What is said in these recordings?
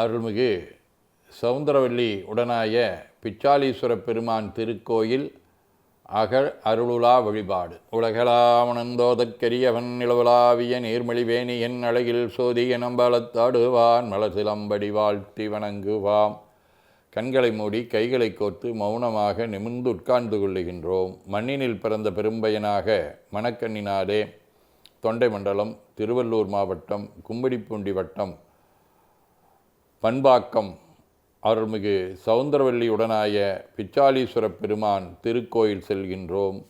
அருள்மிகு சவுந்தரவல்லி உடனாய பிச்சாலீஸ்வர பெருமான் திருக்கோயில் அகழ் அருளுலா வழிபாடு. உலகலாமணந்தோதற்கரியவன் நிலவுலாவிய நீர்மொழிவேணி என் அழகில் சோதிய நம்பலத்தாடுவான் மலசிலம்படி வாழ்த்தி வணங்குவாம். கண்களை மூடி கைகளை கோர்த்து மௌனமாக நிமிர்ந்து உட்கார்ந்து கொள்ளுகின்றோம். மண்ணினில் பிறந்த பெரும்பயனாக மணக்கண்ணினாலே தொண்டை மண்டலம் திருவள்ளூர் மாவட்டம் கும்படிப்பூண்டி வட்டம் பண்பாக்கம். அருள்மிகு சவுந்தரவல்லியுடனாய பிச்சாலீஸ்வர பெருமான் திருக்கோயில் செல்கின்றோம்.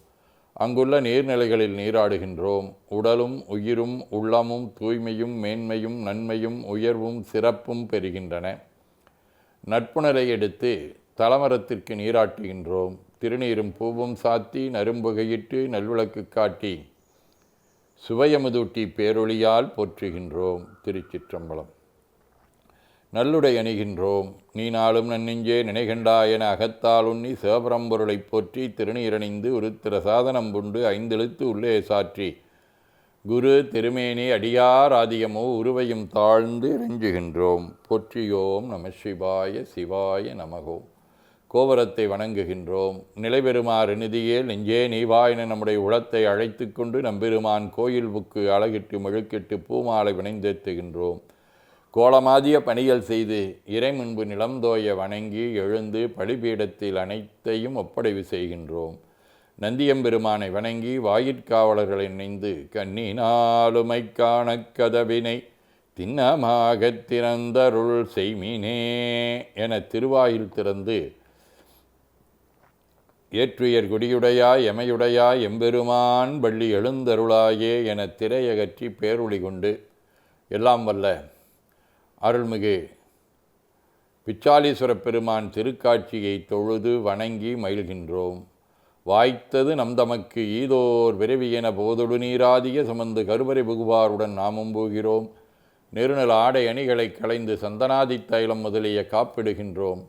அங்குள்ள நீர்நிலைகளில் நீராடுகின்றோம். உடலும் உயிரும் உள்ளமும் தூய்மையும் மேன்மையும் நன்மையும் உயர்வும் சிறப்பும் பெறுகின்றன. நட்புணரை எடுத்து தலமரத்திற்கு நீராட்டுகின்றோம். திருநீரும் பூவும் சாத்தி நரும்புகையிட்டு நல்விளக்கு காட்டி சுவையமுதூட்டி பேரொளியால் போற்றுகின்றோம். திருச்சிற்றம்பலம். நல்லுடை அணிகின்றோம். நீ நாளும் நன்னெஞ்சே நினைகண்டா என அகத்தால் உண்ணி சிவபரம்பொருளைப் போற்றி திருநீரணிந்து உருத்திர சாதனம் புண்டு ஐந்தெழுத்து உள்ளே சாற்றி. குரு திருமேனி அடியார் ஆதியமோ உருவையும் தாழ்ந்து இறைஞ்சுகின்றோம் போற்றியோம் நம சிவாய சிவாய நமகோம் கோபுரத்தை வணங்குகின்றோம். நிலைபெறுமாறு நிதியே நெஞ்சே நீவா என நம்முடைய உளத்தை அழைத்து கொண்டு நம்பெருமான் கோயில் புக்கு அழகிட்டு மெழுக்கிட்டு பூமாலை வினைந்தேத்துகின்றோம். கோலமாதிய பணிகள் செய்து இறை முன்பு நிலம்தோய வணங்கி எழுந்து பலிபீடத்தில் அனைத்தையும் ஒப்படைவு செய்கின்றோம். நந்தியம்பெருமானை வணங்கி வாயிற்காவலர்களை இணைந்து கண்ணினாலுமை காண கதவினை திண்ணமாக திறந்தருள் செய்மினே என திருவாயில் திறந்து ஏற்றுயர் குடியுடையாய் எமையுடையாய் எம்பெருமான் பள்ளி எழுந்தருளாயே என திரையகற்றி பேருளி கொண்டு எல்லாம் வல்ல அருள்மிகு பிச்சாலீஸ்வர பெருமான் திருக்காட்சியை தொழுது வணங்கி மகிழ்கின்றோம். வாய்த்தது நம் தமக்கு ஈதோர் என போதொடு நீராதிய சுமந்து கருவறை புகுவாருடன் நாமும் போகிறோம். நெருநல் ஆடை அணிகளை களைந்து சந்தனாதி தைலம் முதலிய காப்பிடுகின்றோம்.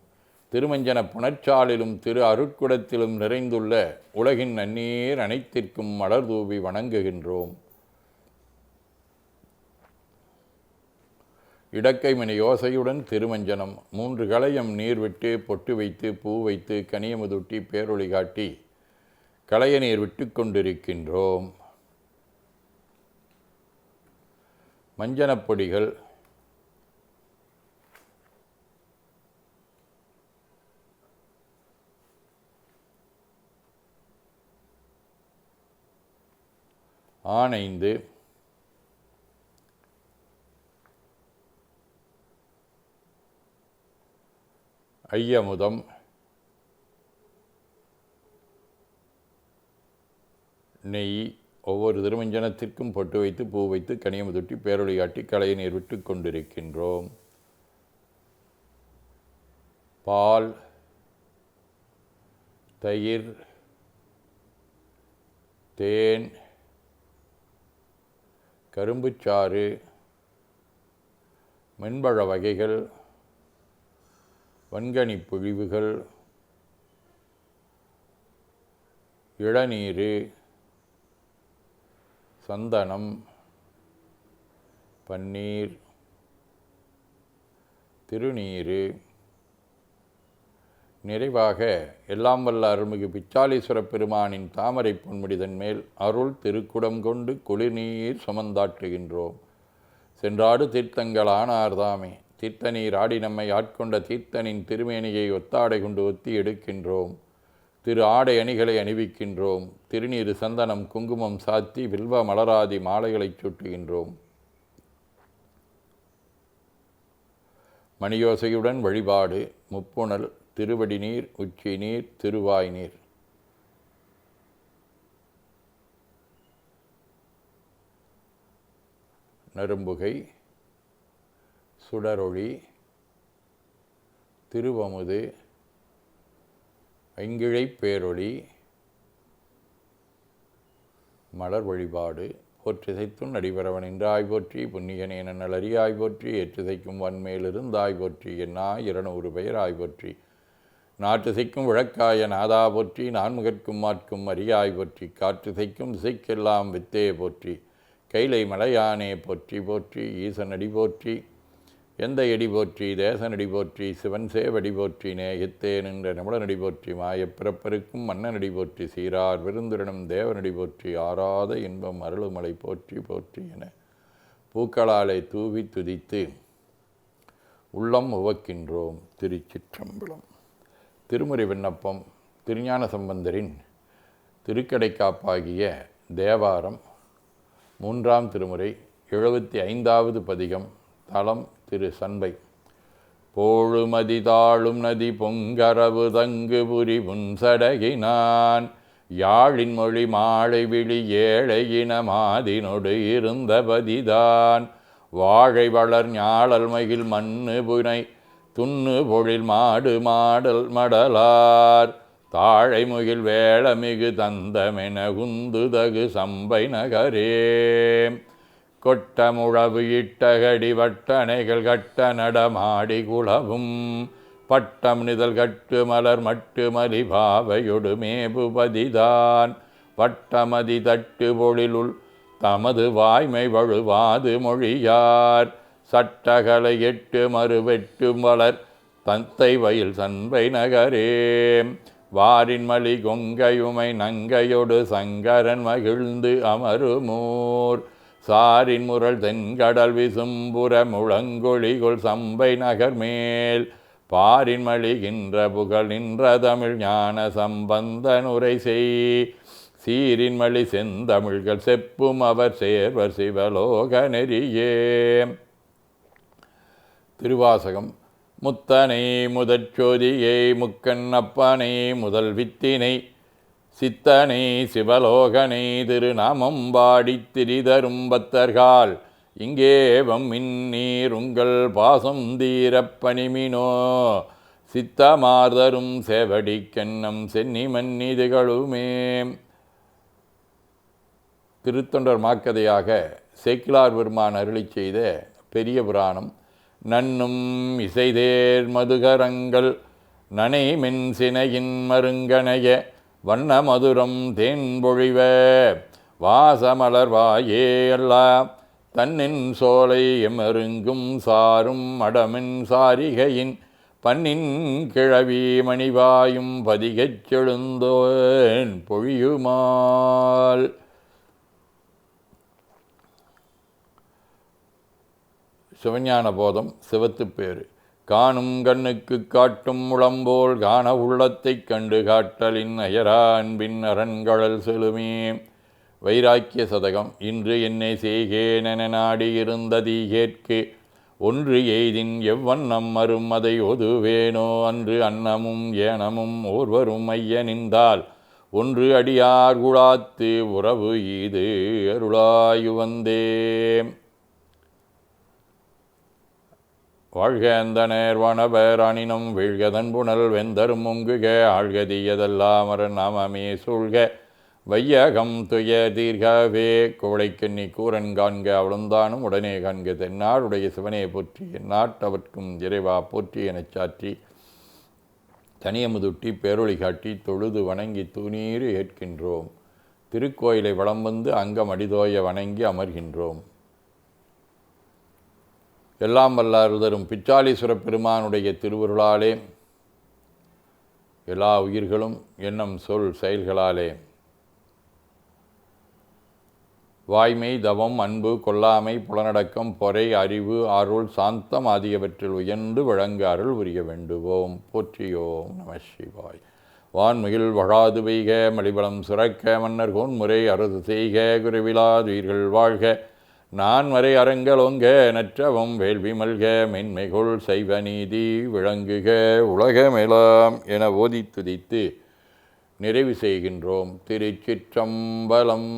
திருமஞ்சன புணர்ச்சாலிலும் திரு அருட்குடத்திலும் நிறைந்துள்ள உலகின் நன்னீர் அனைத்திற்கும் மலர் தூவி வணங்குகின்றோம். இடக்கை மணி யோசையுடன் திருமஞ்சனம். மூன்று களையம் நீர் விட்டு பொட்டு வைத்து பூ வைத்து கனியமுதுட்டி பேரொளி காட்டி களைய நீர் விட்டு கொண்டிருக்கின்றோம். மஞ்சனப் பொடிகள். ஆனைந்து ஐயமுதம். நெய் ஒவ்வொரு திருமஞ்சனத்திற்கும் பொட்டு வைத்து பூ வைத்து கனியமுதுட்டி பேரொளி காட்டி களைய நீர் விட்டு கொண்டிருக்கின்றோம். பால் தயிர் தேன் கரும்புச்சாறு மென்பழ வகைகள் வன்கனி பொழிவுகள் இளநீர் சந்தனம் பன்னீர் திருநீர் நிறைவாக எல்லாம் வல்ல அருள்மிகு பிச்சாலீஸ்வர பெருமானின் தாமரை பொன்முடிதன் மேல் அருள் திருக்குடம் கொண்டு குளிர்நீர் சுமந்தாட்டுகின்றோம் சென்றாடு தீர்த்தங்கள் ஆனார்தாமே. தீர்த்த நீர் ஆடி நம்மை ஆட்கொண்ட தீர்த்தனின் திருமேனியை ஒத்தாடை கொண்டு ஒத்தி எடுக்கின்றோம். திரு ஆடை அணிகளை அணிவிக்கின்றோம். திருநீர் சந்தனம் குங்குமம் சாத்தி வில்வ மலராதி மாலைகளைச் சுட்டுகின்றோம். மணியோசையுடன் வழிபாடு முப்புணல் திருவடி நீர் உச்சி நீர் திருவாய் நீர். நரும்புகை சுடரொளி திருவமுது ஐங்கிழைப் பேரொளி மலர் வழிபாடு போற்றிசைத்தும் நடிபரவன் என்றாய் போற்றி புண்ணியனே நன்னலறியாய் போற்றி ஏற்றிசைக்கும் வன்மேலிருந்தாய் போற்றி என்னா இருநூறு பெயர் ஆய் போற்றி நாட்டுசைக்கும் விளக்காய நாதா போற்றி நான்முகற்கும் மாற்கும் அரியாய் போற்றி காற்றுசைக்கும் திசைக்கெல்லாம் வித்தே போற்றி. கைலை மலையானே போற்றி போற்றி ஈசனடி போற்றி. எந்த எடி போற்றி தேசநடி போற்றி சிவன் சேவடி போற்றி நேயத்தே நின்ற நிமிடநடி போற்றி மாயப் மன்னநடி போற்றி சீரார் விருந்துடனும் தேவனடி போற்றி ஆறாத இன்பம் அருளுமலை போற்றி போற்றி என பூக்களாலை தூவி துதித்து உள்ளம் உவக்கின்றோம் திருச்சிற்றம்பலம். திருமுறை விண்ணப்பம் திருஞான சம்பந்தரின் திருக்கடைக்காப்பாகிய தேவாரம் மூன்றாம் திருமுறை எழுபத்தி ஐந்தாவது பதிகம். தலம் திரு சண்பை. போழுமதி தாழும் நதி பொங்கரவு தங்கு புரி புன்சடகினான் யாழின் மொழி மாழை விழி ஏழையின மாதினொடு இருந்த பதிதான். வாழை வளர் ஞாழல் மகிழ் மண்ணு புனை துண்ணு பொழில் மாடு மாடல் மடலார். தாழை முகில் வேளமிகு தந்தமென குந்துதகு சம்பை நகரே. கொட்ட முழவு இட்டகடி வட்டணைகள் கட்ட நடமாடி குளவும் பட்டம் நிதல் கட்டு மலர் மட்டு மலிபாவையொடு மேபுபதிதான் வட்டமதி தட்டு பொழிலுள் தமது வாய்மை வழுவாது மொழியார். சட்டகலை எட்டு மறுவெட்டும் வளர் தந்தை வயல் சன்பை நகரே. வாரின் மலி கொங்கையுமை நங்கையொடு சங்கரன் மகிழ்ந்து அமருமூர். சாரின் முரல் தென்கடல் விசும்புற முழங்கொழிகொள் சம்பை நகர் மேல் பாரின் மழிகின்ற புகழ் நின்ற தமிழ் ஞான சம்பந்தன் உரை செய். சீரின் மழி செந்தமிழ்கள் செப்பும் அவர் சேர்வர் சிவலோக நெறியே. திருவாசகம். முத்தனை முதற்சோதியை சோதியை முக்கண்ணப்பனை முதல் வித்தினை சித்தனை சிவலோகனை திருநாமம் பாடித் திரிதரும் பத்தர்கால். இங்கேவம் மின்னீர் உங்கள் பாசம் தீரப் பணிமினோ. சித்தமார்தரும் செவடிக்கண்ணம் சென்னி மன்னிதுகளுமே திருத்தொண்டர் மாக்கதையாக சேக்கிலார் பெருமான் அருளி செய்த பெரிய புராணம் நன்னும் இசைதேர் மதுகரங்கள் நனை மென் சினையின் மருங்கனைய வண்ண மதுரம் தேன் வாசமலர்வாயே வாசமலர் வாயே அல்லா. தன்னின் சோலை எமருங்கும் சாரும் அடமின் சாரிகையின் பன்னின் கிழவி மணிவாயும் பதிகச் செழுந்தோன் பொழியுமால். சிவஞான போதம் சிவத்துப்பேறு காணும் கண்ணுக்கு காட்டும் முழம்போல் காண உள்ளத்தைக் கண்டு காட்டலின் அயரா அன்பின் அரண்கழல் செலுமே வைராக்கிய சதகம் இன்று என்னை செய்கேனென நாடி இருந்ததி கேட்கு. ஒன்று எய்தின் எவ்வண்ணம் மறும் அதை ஒதுவேனோ? அன்று அன்னமும் ஏனமும் ஓர்வரும் ஐயனிந்தால் ஒன்று அடியார் குழாத்து உறவு இது அருளாயு வந்தே வாழ்க அந்த நேர்வனபர் அணினம் வீழ்கதன் புனல் வெந்தரும் முங்குக ஆழ்கதியதெல்லாம் அரண் நாமமே சூழ்க. வையகம் துய தீர்கவே குவளைக்கண்ணி கூரன் காண்க அவளுந்தானும் உடனே காண்க. தென்னாடுடைய சிவனே போற்றி நாட்டவர்க்கும் இறைவா போற்றி எனச் சாற்றி. தனியமுதுட்டி பேரொழி காட்டி தொழுது வணங்கி தூணீறு ஏற்கின்றோம். திருக்கோயிலை வளம் வந்து அங்கம் அடிதோய வணங்கி அமர்கின்றோம். எல்லாம் வல்லாருதரும் பிச்சாலீஸ்வர பெருமானுடைய திருவருளாலே எல்லா உயிர்களும் எண்ணம் சொல் செயல்களாலே. வாய்மை தவம் அன்பு கொல்லாமை புலனடக்கம் பொறை அறிவு அருள் சாந்தம் ஆகியவற்றில் உயர்ந்து வழங்க அருள் புரிய வேண்டுவோம். போற்றியோம் நம சிவாய். வான்மையில் வழாது பெய்க மலிபலம் சுரக்க மன்னர் கோன்முறை அரசு செய்க குருவிலாதுயிர்கள் வாழ்க. நான் வரை அரங்கலொங்க நற்றவம் வேள்வி மல்க மென்மைகொள் சைவ நீதி விளங்குக உலகமெலாம் என ஓதி துதித்து நிறைவு செய்கின்றோம் திருச்சிற்றம்பலம்.